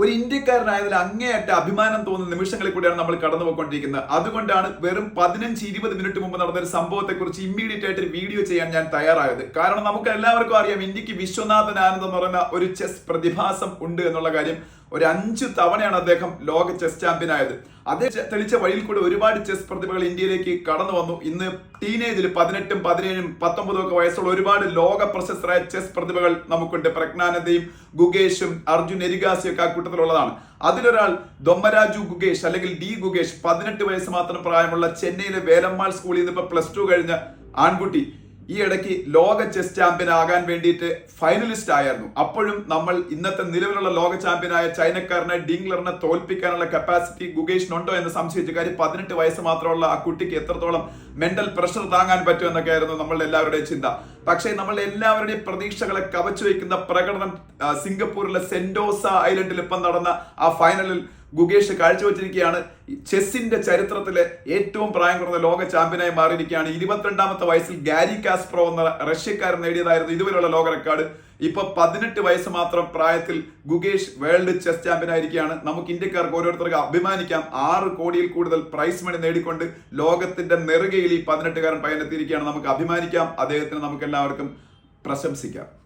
ഒരു ഇന്ത്യക്കാരനായതിൽ അങ്ങേയറ്റ അഭിമാനം തോന്നുന്ന നിമിഷങ്ങളിൽ കൂടെയാണ് നമ്മൾ കടന്നു പോയിക്കൊണ്ടിരിക്കുന്നത് അതുകൊണ്ടാണ് വെറും പതിനഞ്ച് ഇരുപത് മിനിറ്റ് മുമ്പ് നടന്ന ഒരു സംഭവത്തെക്കുറിച്ച് ഇമ്മീഡിയറ്റ് ആയിട്ട് ഒരു വീഡിയോ ചെയ്യാൻ ഞാൻ തയ്യാറായത്. കാരണം നമുക്ക് എല്ലാവർക്കും അറിയാം ഇന്ത്യയ്ക്ക് വിശ്വനാഥൻ ആനന്ദ് എന്ന് പറയുന്ന ഒരു ചെസ് പ്രതിഭാസം ഉണ്ട് എന്നുള്ള കാര്യം. ഒരു അഞ്ച് തവണയാണ് അദ്ദേഹം ലോക ചെസ് ചാമ്പ്യൻ ആയത്. അതേ തെളിച്ച വഴിയിൽ കൂടെ ഒരുപാട് ചെസ് പ്രതിഭകൾ ഇന്ത്യയിലേക്ക് കടന്നു വന്നു. ഇന്ന് ടീനേജിൽ പതിനെട്ടും പതിനേഴും പത്തൊമ്പതും ഒക്കെ വയസ്സുള്ള ഒരുപാട് ലോക പ്രശസ്തരായ ചെസ് പ്രതിഭകൾ നമുക്കുണ്ട്. പ്രജ്ഞാനന്ദയും ഗുഗേഷും അർജുൻ എരികാസിയൊക്കെ ആ കൂട്ടത്തിലുള്ളതാണ്. അതിലൊരാൾ ദൊമ്മരാജു ഗുഗേഷ് അല്ലെങ്കിൽ ഡി ഗുഗേഷ് പതിനെട്ട് വയസ്സ് മാത്രം പ്രായമുള്ള ചെന്നൈയിലെ വേലമ്മാൾ സ്കൂളിൽ നിന്ന് ഇപ്പൊ പ്ലസ് ടു കഴിഞ്ഞ ആൺകുട്ടി. ഈ ഇടയ്ക്ക് ലോക ചെസ് ചാമ്പ്യൻ ആകാൻ വേണ്ടിയിട്ട് ഫൈനലിസ്റ്റ് ആയിരുന്നു. അപ്പോഴും നമ്മൾ ഇന്നത്തെ നിലവിലുള്ള ലോക ചാമ്പ്യനായ ചൈനക്കാരനെ ഡിംഗ്ലറിനെ തോൽപ്പിക്കാനുള്ള കപ്പാസിറ്റി ഗുഗേഷിനുണ്ടോ എന്ന് സംശയിച്ച കാര്യം പതിനെട്ട് വയസ്സ് മാത്രമുള്ള ആ കുട്ടിക്ക് എത്രത്തോളം മെന്റൽ പ്രഷർ താങ്ങാൻ പറ്റും എന്നൊക്കെ ആയിരുന്നു നമ്മളുടെ എല്ലാവരുടെയും ചിന്ത. പക്ഷേ നമ്മളുടെ എല്ലാവരുടെയും പ്രതീക്ഷകളെ കവച്ചു വയ്ക്കുന്ന പ്രകടനം സിംഗപ്പൂരിലെ സെന്റോസ ഐലൻഡിൽ ഇപ്പം നടന്ന ആ ഫൈനലിൽ ഗുഗേഷ് കാഴ്ചവെച്ചിരിക്കുകയാണ്. ചെസ്സിന്റെ ചരിത്രത്തിലെ ഏറ്റവും പ്രായം കുറഞ്ഞ ലോക ചാമ്പ്യനായി മാറിയിരിക്കുകയാണ്. ഇരുപത്തിരണ്ടാമത്തെ വയസ്സിൽ ഗാരി കാസ്പ്രോ എന്ന റഷ്യക്കാരൻ നേടിയതായിരുന്നു ഇതുവരെയുള്ള ലോക റെക്കോർഡ്. ഇപ്പൊ പതിനെട്ട് വയസ്സ് മാത്രം പ്രായത്തിൽ ഗുഗേഷ് വേൾഡ് ചെസ് ചാമ്പ്യൻ ആയിരിക്കുകയാണ്. നമുക്ക് ഇന്ത്യക്കാർക്ക് ഓരോരുത്തർക്ക് അഭിമാനിക്കാം. ആറ് കോടിയിൽ കൂടുതൽ പ്രൈസ് മണി നേടിക്കൊണ്ട് ലോകത്തിന്റെ നെറുകയിൽ ഈ പതിനെട്ടുകാരൻ പയനെത്തിയിരിക്കുകയാണ്. നമുക്ക് അഭിമാനിക്കാം. അദ്ദേഹത്തിന് നമുക്ക് എല്ലാവർക്കും പ്രശംസിക്കാം.